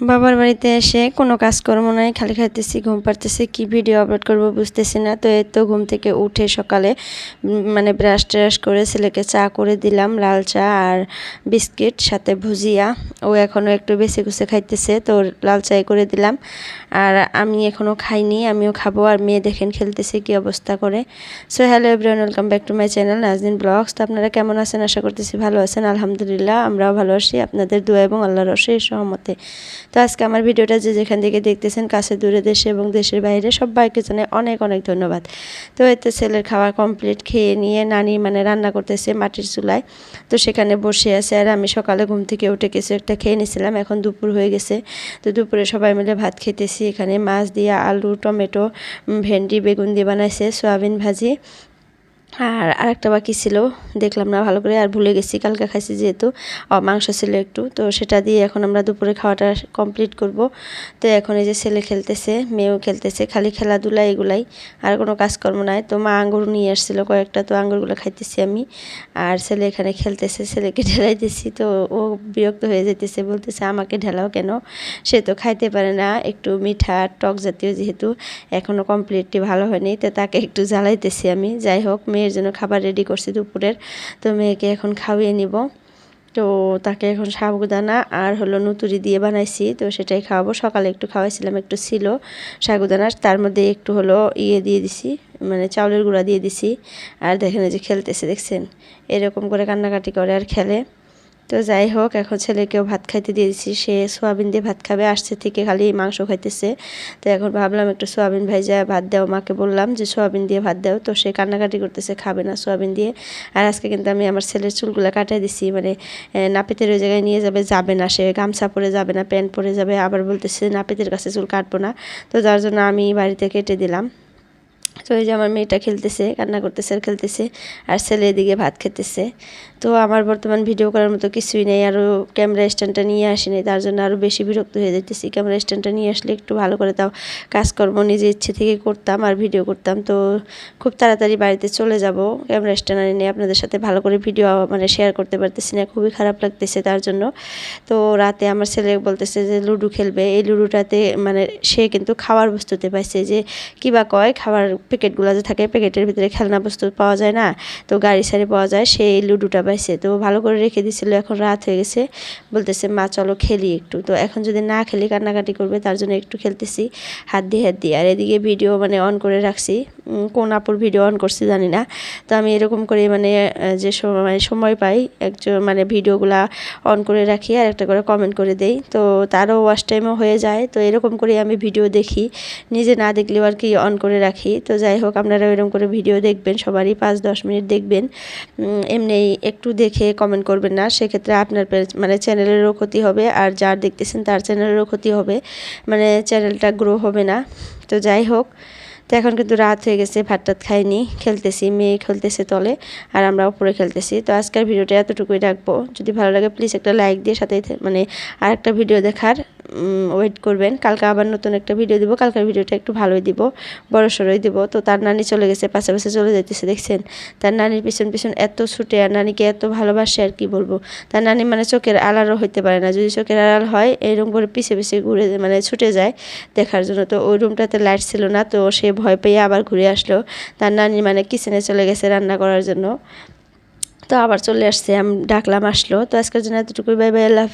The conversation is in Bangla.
বাবার বাড়িতে এসে কোনো কাজকর্ম নাই, খালি খাইতেছি, ঘুম পাড়তেছি, কি ভিডিও আপলোড করব বুঝতেছি না। তো এই তো ঘুম থেকে উঠে সকালে মানে ব্রাশ ট্রাশ করে ছেলেকে চা করে দিলাম, লাল চা আর বিস্কিট, সাথে ভুজিয়া। ও এখনও একটু বেশি কুছে খাইতেছে, তো লাল চাই করে দিলাম। আর আমি এখনও খাইনি, আমিও খাব। আর মেয়ে দেখেন খেলতেছে কি অবস্থা করে। So hello everyone welcome back to my channel Nazdin blogs তো আপনারা কেমন আছেন? আশা করতেছি ভালো আছেন। আলহামদুলিল্লাহ, আমরাও ভালো আছি। আপনাদের দোয়া এবং আল্লাহর অশেষ সহমতে তো আজকে আমার ভিডিওটা যে যেখান থেকে দেখতেছেন, কাছে, দূরে দেশে এবং দেশের বাইরে, সবাইকে জানাই অনেক অনেক ধন্যবাদ। তো এতে ছেলের খাওয়া কমপ্লিট খেয়ে নিয়ে নানি মানে রান্না করতেছে মাটির চুলায়। তো সেখানে বসে আছে আর আমি সকালে ঘুম থেকে উঠে কিছু একটা খেয়ে নিয়েছিলাম এখন দুপুর হয়ে গেছে। তো দুপুরে সবাই মিলে ভাত খেতেছি, এখানে মাছ দিয়ে আলু, টমেটো ভেন্ডি, বেগুন দিয়ে বানাইছে, সয়াবিন ভাজি। আর আরেকটা বাকি ছিল, দেখলাম না, ভালো করে আর ভুলে গেছি, কালকে খাইছি যেহেতু। মাংস ছিল একটু, তো সেটা দিয়ে এখন আমরা দুপুরে খাওয়াটা কমপ্লিট করব। তো এখন এই যে ছেলে খেলতেছে, মেয়েও খেলতেছে, খালি খেলাধুলা এগুলাই, আর কোনো কাজকর্ম নাই। তো মা আঙ্গুর নিয়ে আসছিল কয়েকটা, তো আঙ্গুরগুলো খাইতেছি আমি। আর ছেলে এখানে খেলতেছে, ছেলেকে ঢেলাইতেছি, তো ও বিরক্ত হয়ে যেতেছে বলতেছে, আমাকে ঢেলাও কেন? সে তো খাইতে পারে না, একটু মিঠা, টক জাতীয় যেহেতু এখনও কমপ্লিটটি ভালো হয়নি, তো তাকে একটু জ্বালাইতেছি আমি। যাই হোক মেয়ের জন্য খাবার রেডি করছি দুপুরের। তো মেয়েকে এখন খাওয়িয়ে নিব। তো তাকে এখন সাগুদানা আর হলো নুতুরি দিয়ে বানাইছি। তো সেটাই খাওয়াবো। সকালে একটু খাওয়াইছিলাম, একটু ছিল সাগুদানা। তার মধ্যে একটু হলো ইয়ে দিয়ে দিছি মানে চাউলের গুঁড়া দিয়ে দিছি। আর দেখেন যে খেলতেছে, দেখছেন? এরকম করে কান্নাকাটি করে আর খেলে। তো যাই হোক, এখন ছেলেকেও ভাত খাইতে দিয়ে দিচ্ছি সে সোয়াবিন দিয়ে ভাত খাবে, আসছে থেকে খালি মাংস খাইতেছে। তো এখন ভাবলাম একটু সোয়াবিন ভাইজা ভাত দাও, মাকে বললাম যে, সোয়াবিন দিয়ে ভাত দাও। তো সে কান্নাকাটি করতেছে, খাবে না সোয়াবিন দিয়ে। আর আজকে কিন্তু আমি আমার ছেলের চুলগুলো কাটাই দিছি। মানে নাপিতের ওই জায়গায় নিয়ে যাবে যাবে না সে। গামছা পরে যাবে না, প্যান্ট পরে যাবে। আবার বলতেছে, নাপিতের কাছে চুল কাটবো না। তো যার জন্য আমি বাড়িতে কেটে দিলাম। তো এই যে আমার মেয়েটা খেলতেছে, কান্না করতেছে, আর খেলতেছে, আর ছেলে এদিকে ভাত খেতেছে। তো আমার বর্তমান ভিডিও করার মতো কিছুই নেই আরও ক্যামেরা স্ট্যান্ডটা নিয়ে আসিনি তার জন্য আরও বেশি বিরক্ত হয়ে যেতেছি ক্যামেরা স্ট্যান্ডটা নিয়ে আসলে একটু ভালো করে তাও কাজকর্ম নিজের ইচ্ছে থেকে করতাম আর ভিডিও করতাম। তো খুব তাড়াতাড়ি বাড়িতে চলে যাব ক্যামেরা স্ট্যান্ড নিয়ে আপনাদের সাথে ভালো করে ভিডিও মানে শেয়ার করতে পারতেছি না, খুবই খারাপ লাগতেছে তার জন্য। তো রাতে আমার ছেলে বলতেছে যে, লুডো খেলবে। এই লুডোটাতে মানে সে কিন্তু খাওয়ার বস্তুতে পাইছে যে কিবা কয়, খাবার প্যাকেটগুলো যে থাকে, প্যাকেটের ভিতরে খেলনা বস্তু পাওয়া যায় না, তো গাড়ি সারি পাওয়া যায়, সেই লুডোটা পাইছে। তো ভালো করে রেখে দিছিল, এখন রাত হয়ে গেছে। বলতেছে, মা, চলো খেলি একটু। তো এখন যদি না খেলি, কান্নাকাটি করবে, তার জন্য একটু খেলতেছি, হাত দিয়ে হাত দিয়ে। আর এদিকে ভিডিও মানে অন করে রাখছি। কোন আপুর ভিডিও অন করছি জানি না। তো আমি এরকম করে মানে যে সময় মানে সময় পাই, একজন মানে ভিডিওগুলা অন করে রাখি আর একটা করে কমেন্ট করে দেই। তো তারও ওয়াশ টাইমও হয়ে যায়। তো এরকম করে আমি ভিডিও দেখি। নিজে না দেখলেও আর কি অন করে রাখি। তো যাই হোক, আপনারা এরকম করে ভিডিও দেখবেন, সবারই পাঁচ, দশ মিনিট দেখবেন। এমনি একটু দেখে কমেন্ট করবেন না। সেক্ষেত্রে আপনার মানে চ্যানেলেরও ক্ষতি হবে আর যার দেখতেছেন তার চ্যানেলেরও ক্ষতি হবে। মানে চ্যানেলটা গ্রো হবে না। তো যাই হোক। তো এখন কিন্তু রাত হয়ে গেছে, ভাত টাত খাইনি, খেলতেছি, মেয়ে খেলতেছে তলে আর আমরা উপরে খেলতেছি। তো আজকের ভিডিওটা এতটুকুই রাখব। যদি ভালো লাগে প্লিজ একটা লাইক দিয়ে সাথে মানে আর একটা ভিডিও দেখার ওয়েট করবেন। কালকে আবার নতুন একটা ভিডিও দিব। কালকের ভিডিওটা একটু ভালোই দিব, বড় সড়োই দিব। তো তার নানি চলে গেছে, পাশে পাশে চলে যাইতেছে, দেখছেন? তার নানির পিছন পিছন এত ছুটে, আর নানিকে এত ভালোবাসে, আর কি বলব? তার নানি মানে চোখের আড়ালও হইতে পারে না। যদি চোখের আড়াল হয়, এরকম করে পিছে পিছে ঘুরে মানে ছুটে যায় দেখার জন্য। তো ওই রুমটাতে লাইট ছিল না, তো সে ভয় পেয়ে আবার ঘুরে আসলো। তার নানি মানে কিচেনে চলে গেছে রান্না করার জন্য। তো আবার চলে আসছে, আমি ডাকলাম, আসলো। তো আজকের জন্য এতটুকুই। বাই বাই, আল্লাহ